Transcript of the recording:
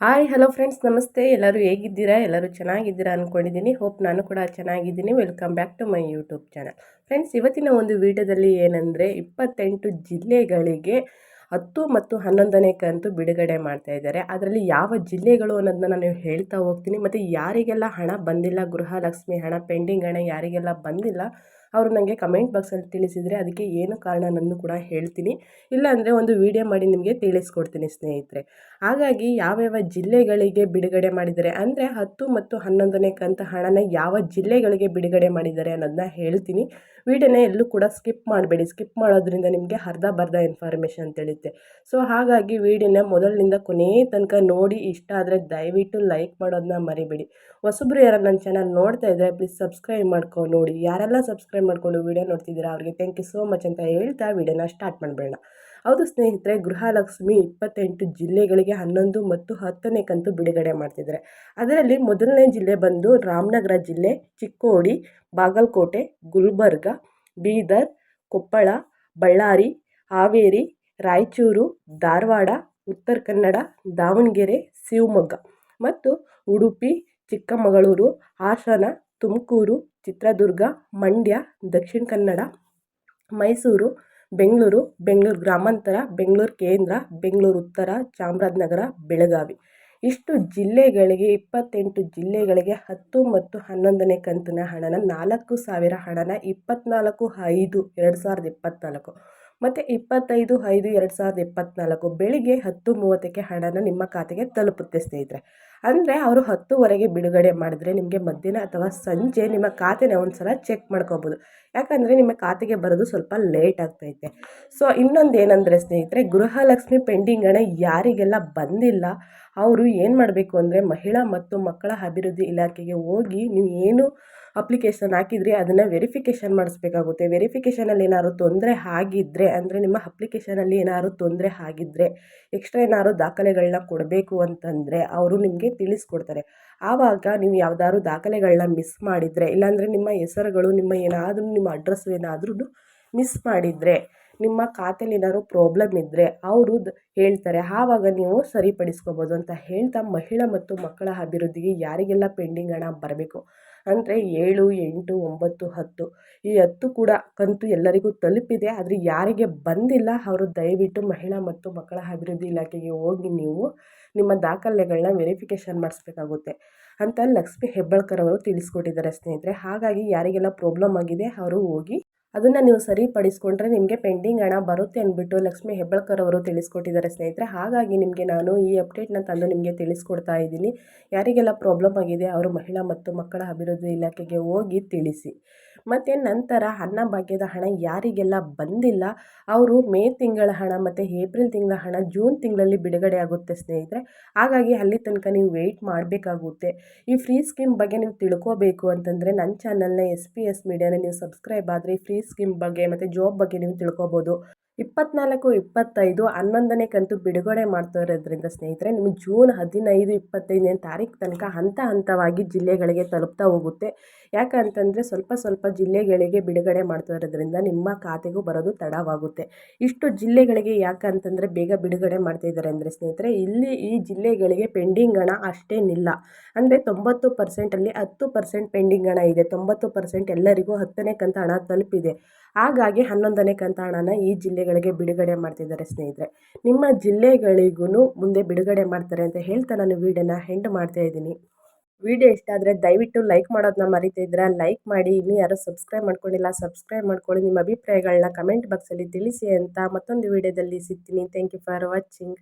Hi hello friends ನಮಸ್ತೆ. ಎಲ್ಲರೂ ಹೇಗಿದ್ದೀರಾ? ಎಲ್ಲರೂ ಚೆನ್ನಾಗಿದ್ದೀರಾ ಅಂದ್ಕೊಂಡಿದ್ದೀನಿ ಹೋಪ್ ನಾನು ಕೂಡ ಚೆನ್ನಾಗಿದ್ದೀನಿ. Welcome back to my YouTube channel friends ಇವತ್ತಿನ ಒಂದು ವೀಡಿಯೋದಲ್ಲಿ ಏನಂದರೆ ಇಪ್ಪತ್ತೆಂಟು ಜಿಲ್ಲೆಗಳಿಗೆ ಹತ್ತು ಮತ್ತು ಹನ್ನೊಂದನೇ ಕಂತು ಬಿಡುಗಡೆ ಮಾಡ್ತಾ ಇದ್ದಾರೆ. ಅದರಲ್ಲಿ ಯಾವ ಜಿಲ್ಲೆಗಳು ಅನ್ನೋದನ್ನ ನಾನು ಹೇಳ್ತಾ ಹೋಗ್ತೀನಿ. ಮತ್ತು ಯಾರಿಗೆಲ್ಲ ಹಣ ಬಂದಿಲ್ಲ ಗೃಹಲಕ್ಷ್ಮಿ ಹಣ, ಪೆಂಡಿಂಗ್ ಹಣ ಯಾರಿಗೆಲ್ಲ ಬಂದಿಲ್ಲ ಅವರು ನನಗೆ ಕಮೆಂಟ್ ಬಾಕ್ಸಲ್ಲಿ ತಿಳಿಸಿದರೆ ಅದಕ್ಕೆ ಏನು ಕಾರಣ ನನ್ನ ಕೂಡ ಹೇಳ್ತೀನಿ. ಇಲ್ಲಾಂದರೆ ಒಂದು ವಿಡಿಯೋ ಮಾಡಿ ನಿಮಗೆ ತಿಳಿಸ್ಕೊಡ್ತೀನಿ ಸ್ನೇಹಿತರೆ. ಹಾಗಾಗಿ ಯಾವ್ಯಾವ ಜಿಲ್ಲೆಗಳಿಗೆ ಬಿಡುಗಡೆ ಮಾಡಿದ್ದಾರೆ ಅಂದರೆ ಹತ್ತು ಮತ್ತು ಹನ್ನೊಂದನೇ ಕಂತ ಹಣನ ಯಾವ ಜಿಲ್ಲೆಗಳಿಗೆ ಬಿಡುಗಡೆ ಮಾಡಿದ್ದಾರೆ ಅನ್ನೋದನ್ನ ಹೇಳ್ತೀನಿ. ವಿಡಿಯೋನ ಎಲ್ಲೂ ಕೂಡ ಸ್ಕಿಪ್ ಮಾಡಬೇಡಿ. ಸ್ಕಿಪ್ ಮಾಡೋದ್ರಿಂದ ನಿಮಗೆ ಅರ್ಧ ಬರ್ಧ ಇನ್ಫಾರ್ಮೇಷನ್ ತಿಳಿಯುತ್ತೆ. ಸೊ ಹಾಗಾಗಿ ವಿಡಿಯೋನ ಮೊದಲಿನಿಂದ ಕೊನೆಯ ತನಕ ನೋಡಿ ಇಷ್ಟ ಆದರೆ ದಯವಿಟ್ಟು ಲೈಕ್ ಮಾಡೋದನ್ನ ಮರಿಬೇಡಿ. ಹೊಸಬ್ರು ಯಾರು ನನ್ನ ಚಾನಲ್ ನೋಡ್ತಾ ಇದ್ದರೆ ಪ್ಲೀಸ್ ಸಬ್ಸ್ಕ್ರೈಬ್ ಮಾಡ್ಕೊಂಡು ನೋಡಿ. ಯಾರೆಲ್ಲ ಸಬ್ಸ್ಕ್ರೈಬ್ ಮಾಡ್ಕೊಂಡು ವಿಡಿಯೋ ನೋಡ್ತಿದ್ದೀರಾ, ಅವರಿಗೆ ಥ್ಯಾಂಕ್ ಯು ಸೋ ಮಚ್ ಅಂತ ಹೇಳ್ತಾ ವಿಡಿಯೋನ ಸ್ಟಾರ್ಟ್ ಮಾಡಬೇಡ ಹೌದು ಸ್ನೇಹಿತರೆ, ಗೃಹಲಕ್ಷ್ಮಿ ಇಪ್ಪತ್ತೆಂಟು ಜಿಲ್ಲೆಗಳಿಗೆ ಹನ್ನೊಂದು ಮತ್ತು ಹತ್ತನೇ ಕಂತು ಬಿಡುಗಡೆ ಮಾಡ್ತಿದ್ದಾರೆ. ಅದರಲ್ಲಿ ಮೊದಲನೇ ಜಿಲ್ಲೆ ಬಂದು ರಾಮನಗರ ಜಿಲ್ಲೆ, ಚಿಕ್ಕೋಡಿ, ಬಾಗಲಕೋಟೆ, ಗುಲ್ಬರ್ಗ, ಬೀದರ್, ಕೊಪ್ಪಳ, ಬಳ್ಳಾರಿ, ಹಾವೇರಿ, ರಾಯಚೂರು, ಧಾರವಾಡ, ಉತ್ತರ ಕನ್ನಡ, ದಾವಣಗೆರೆ, ಶಿವಮೊಗ್ಗ ಮತ್ತು ಉಡುಪಿ, ಚಿಕ್ಕಮಗಳೂರು, ಹಾಸನ ತುಮಕೂರು, ಚಿತ್ರದುರ್ಗ, ಮಂಡ್ಯ, ದಕ್ಷಿಣ ಕನ್ನಡ, ಮೈಸೂರು, ಬೆಂಗಳೂರು ಬೆಂಗಳೂರು ಗ್ರಾಮಾಂತರ, ಬೆಂಗಳೂರು ಕೇಂದ್ರ, ಬೆಂಗಳೂರು ಉತ್ತರ, ಚಾಮರಾಜನಗರ, ಬೆಳಗಾವಿ. ಇಷ್ಟು ಜಿಲ್ಲೆಗಳಿಗೆ, ಇಪ್ಪತ್ತೆಂಟು ಜಿಲ್ಲೆಗಳಿಗೆ ಹತ್ತು ಮತ್ತು ಹನ್ನೊಂದನೇ ಕಂತಿನ ಹಣನ ನಾಲ್ಕು ಸಾವಿರ ಹಣನ ಇಪ್ಪತ್ತ್ನಾಲ್ಕು ಐದು ಎರಡು ಸಾವಿರದ ಇಪ್ಪತ್ತ್ನಾಲ್ಕು ಮತ್ತು ಇಪ್ಪತ್ತೈದು ಐದು ಎರಡು ಸಾವಿರದ ಇಪ್ಪತ್ತ್ನಾಲ್ಕು ಬೆಳಿಗ್ಗೆ ಹತ್ತು ಮೂವತ್ತಕ್ಕೆ ಹಣನ ನಿಮ್ಮ ಖಾತೆಗೆ ತಲುಪುತ್ತೆ ಸ್ನೇಹಿತರೆ. ಅಂದರೆ ಅವರು ಹತ್ತುವರೆಗೆ ಬಿಡುಗಡೆ ಮಾಡಿದ್ರೆ ನಿಮಗೆ ಮಧ್ಯಾಹ್ನ ಅಥವಾ ಸಂಜೆ ನಿಮ್ಮ ಖಾತೆನ ಒಂದು ಸಲ ಚೆಕ್ ಮಾಡ್ಕೋಬೋದು. ಯಾಕಂದರೆ ನಿಮ್ಮ ಖಾತೆಗೆ ಬರೋದು ಸ್ವಲ್ಪ ಲೇಟ್ ಆಗ್ತೈತೆ. ಸೊ ಇನ್ನೊಂದು ಏನಂದರೆ ಸ್ನೇಹಿತರೆ, ಗೃಹಲಕ್ಷ್ಮಿ ಪೆಂಡಿಂಗ್ ಹಣ ಯಾರಿಗೆಲ್ಲ ಬಂದಿಲ್ಲ, ಅವರು ಏನು ಮಾಡಬೇಕು ಅಂದರೆ ಮಹಿಳಾ ಮತ್ತು ಮಕ್ಕಳ ಅಭಿವೃದ್ಧಿ ಇಲಾಖೆಗೆ ಹೋಗಿ ನೀವು ಏನು ಅಪ್ಲಿಕೇಶನ್ ಹಾಕಿದ್ರಿ ಅದನ್ನು ವೆರಿಫಿಕೇಷನ್ ಮಾಡಿಸ್ಬೇಕಾಗುತ್ತೆ. ವೆರಿಫಿಕೇಷನಲ್ಲಿ ಏನಾದ್ರು ತೊಂದರೆ ಆಗಿದ್ದರೆ ಅಂದರೆ ನಿಮ್ಮ ಅಪ್ಲಿಕೇಶನಲ್ಲಿ ಏನಾದ್ರು ತೊಂದರೆ ಆಗಿದ್ದರೆ ಎಕ್ಸ್ಟ್ರಾ ಏನಾದ್ರು ದಾಖಲೆಗಳನ್ನ ಕೊಡಬೇಕು ಅಂತಂದರೆ, ಅವರು ನಿಮಗೆ ತಿಳಿಸ್ಕೊಡ್ತಾರೆ. ಆವಾಗ ನೀವು ಯಾವ್ದಾದ್ರು ದಾಖಲೆಗಳನ್ನ ಮಿಸ್ ಮಾಡಿದರೆ, ಇಲ್ಲಾಂದರೆ ನಿಮ್ಮ ಹೆಸರುಗಳು, ನಿಮ್ಮ ಏನಾದರೂ, ನಿಮ್ಮ ಅಡ್ರೆಸ್ ಏನಾದ್ರೂ ಮಿಸ್ ಮಾಡಿದರೆ ನಿಮ್ಮ ಖಾತೆಲಿ ಏನಾದ್ರು ಪ್ರಾಬ್ಲಮ್ ಇದ್ದರೆ ಅವರು ಹೇಳ್ತಾರೆ. ಆವಾಗ ನೀವು ಸರಿಪಡಿಸ್ಕೋಬೋದು ಅಂತ ಹೇಳ್ತಾ ಮಹಿಳಾ ಮತ್ತು ಮಕ್ಕಳ ಅಭಿವೃದ್ಧಿಗೆ ಯಾರಿಗೆಲ್ಲ ಪೆಂಡಿಂಗ್ ಹಣ ಬರಬೇಕು? ಅಂದರೆ ಏಳು, ಎಂಟು, ಒಂಬತ್ತು, ಹತ್ತು ಈ ಹತ್ತು ಕೂಡ ಕಂತು ಎಲ್ಲರಿಗೂ ತಲುಪಿದೆ. ಆದರೆ ಯಾರಿಗೆ ಬಂದಿಲ್ಲ ಅವರು ದಯವಿಟ್ಟು ಮಹಿಳಾ ಮತ್ತು ಮಕ್ಕಳ ಅಭಿವೃದ್ಧಿ ಇಲಾಖೆಗೆ ಹೋಗಿ ನೀವು ನಿಮ್ಮ ದಾಖಲೆಗಳನ್ನ ವೆರಿಫಿಕೇಷನ್ ಮಾಡಿಸ್ಬೇಕಾಗುತ್ತೆ ಅಂತ ಲಕ್ಷ್ಮಿ ಹೆಬ್ಬಾಳ್ಕರ್ ಅವರು ತಿಳಿಸ್ಕೊಟ್ಟಿದ್ದಾರೆ ಸ್ನೇಹಿತರೆ. ಹಾಗಾಗಿ ಯಾರಿಗೆಲ್ಲ ಪ್ರಾಬ್ಲಮ್ ಆಗಿದೆ ಅವರು ಹೋಗಿ ಅದನ್ನು ನೀವು ಸರಿಪಡಿಸ್ಕೊಂಡ್ರೆ ನಿಮಗೆ ಪೆಂಡಿಂಗ್ ಹಣ ಬರುತ್ತೆ ಅಂದ್ಬಿಟ್ಟು ಲಕ್ಷ್ಮಿ ಹೆಬ್ಬಳ್ಕರ್ ಅವರು ತಿಳಿಸ್ಕೊಟ್ಟಿದ್ದಾರೆ ಸ್ನೇಹಿತರೆ. ಹಾಗಾಗಿ ನಿಮಗೆ ನಾನು ಈ ಅಪ್ಡೇಟ್ನ ತಂದು ನಿಮಗೆ ತಿಳಿಸ್ಕೊಡ್ತಾ ಇದ್ದೀನಿ. ಯಾರಿಗೆಲ್ಲ ಪ್ರಾಬ್ಲಮ್ ಆಗಿದೆ, ಅವರು ಮಹಿಳಾ ಮತ್ತು ಮಕ್ಕಳ ಅಭಿವೃದ್ಧಿ ಇಲಾಖೆಗೆ ಹೋಗಿ ತಿಳಿಸಿ. ಮತ್ತು ನಂತರ ಅನ್ನಭಾಗ್ಯದ ಹಣ ಯಾರಿಗೆಲ್ಲ ಬಂದಿಲ್ಲ, ಅವರು ಮೇ ತಿಂಗಳ ಹಣ ಮತ್ತು ಏಪ್ರಿಲ್ ತಿಂಗಳ ಹಣ ಜೂನ್ ತಿಂಗಳಲ್ಲಿ ಬಿಡುಗಡೆ ಆಗುತ್ತೆ ಸ್ನೇಹಿತರೆ. ಹಾಗಾಗಿ ಅಲ್ಲಿ ತನಕ ನೀವು ವೆಯ್ಟ್ ಮಾಡಬೇಕಾಗುತ್ತೆ. ಈ ಫ್ರೀ ಸ್ಕೀಮ್ ಬಗ್ಗೆ ನೀವು ತಿಳ್ಕೋಬೇಕು ಅಂತಂದರೆ ನನ್ನ ಚಾನಲ್ನ ಎಸ್ ಪಿ ಎಸ್ ಮೀಡಿಯಾನ ನೀವು ಸಬ್ಸ್ಕ್ರೈಬ್ ಆದರೆ ಈ ಫ್ರೀ ಸ್ಕೀಮ್ ಬಗ್ಗೆ ಮತ್ತು ಜಾಬ್ ಬಗ್ಗೆ ನೀವು ತಿಳ್ಕೊಬೋದು. ಇಪ್ಪತ್ನಾಲ್ಕು, ಇಪ್ಪತ್ತೈದು ಹನ್ನೊಂದನೇ ಕಂತು ಬಿಡುಗಡೆ ಮಾಡ್ತಾ ಇರೋದ್ರಿಂದ ಸ್ನೇಹಿತರೆ, ನಿಮಗೆ ಜೂನ್ ಹದಿನೈದು, ಇಪ್ಪತ್ತೈದನೇ ತಾರೀಕು ತನಕ ಹಂತ ಹಂತವಾಗಿ ಜಿಲ್ಲೆಗಳಿಗೆ ತಲುಪ್ತಾ ಹೋಗುತ್ತೆ. ಯಾಕಂತಂದರೆ ಸ್ವಲ್ಪ ಸ್ವಲ್ಪ ಜಿಲ್ಲೆಗಳಿಗೆ ಬಿಡುಗಡೆ ಮಾಡ್ತಾ ಇರೋದ್ರಿಂದ ನಿಮ್ಮ ಖಾತೆಗೂ ಬರೋದು ತಡವಾಗುತ್ತೆ. ಇಷ್ಟು ಜಿಲ್ಲೆಗಳಿಗೆ ಯಾಕಂತಂದರೆ ಬೇಗ ಬಿಡುಗಡೆ ಮಾಡ್ತಾಯಿದ್ದಾರೆ ಅಂದರೆ ಸ್ನೇಹಿತರೆ, ಇಲ್ಲಿ ಈ ಜಿಲ್ಲೆಗಳಿಗೆ ಪೆಂಡಿಂಗ್ ಹಣ ಅಷ್ಟೇನಿಲ್ಲ ಅಂದರೆ ತೊಂಬತ್ತು ಪರ್ಸೆಂಟಲ್ಲಿ ಹತ್ತು ಪರ್ಸೆಂಟ್ ಪೆಂಡಿಂಗ್ ಹಣ ಇದೆ, ತೊಂಬತ್ತು ಪರ್ಸೆಂಟ್ ಎಲ್ಲರಿಗೂ ಹತ್ತನೇ ಕಂತ ಹಣ ತಲುಪಿದೆ. ಹಾಗಾಗಿ ಹನ್ನೊಂದನೇ ಕಂತ ಹಣನ ಈ ಜಿಲ್ಲೆಗಳಿಗೆ ಬಿಡುಗಡೆ ಮಾಡ್ತಿದ್ದಾರೆ ಸ್ನೇಹಿತರೆ. ನಿಮ್ಮ ಜಿಲ್ಲೆಗಳಿಗೂ ಮುಂದೆ ಬಿಡುಗಡೆ ಮಾಡ್ತಾರೆ ಅಂತ ಹೇಳ್ತಾ ನಾನು ವೀಡಿಯೋನ ಹೆಂಡ್ ಮಾಡ್ತಾ ಇದ್ದೀನಿ. ವಿಡಿಯೋ ಇಷ್ಟ ಆದರೆ ದಯವಿಟ್ಟು ಲೈಕ್ ಮಾಡೋದನ್ನ ಮರಿತಾ ಲೈಕ್ ಮಾಡಿ. ಇನ್ನೂ ಯಾರು ಸಬ್ಸ್ಕ್ರೈಬ್ ಮಾಡ್ಕೊಂಡಿಲ್ಲ ಸಬ್ಸ್ಕ್ರೈಬ್ ಮಾಡ್ಕೊಳ್ಳಿ. ನಿಮ್ಮ ಅಭಿಪ್ರಾಯಗಳನ್ನ ಕಮೆಂಟ್ ಬಾಕ್ಸಲ್ಲಿ ತಿಳಿಸಿ ಅಂತ ಮತ್ತೊಂದು ವಿಡಿಯೋದಲ್ಲಿ ಸಿಗ್ತೀನಿ. Thank you for watching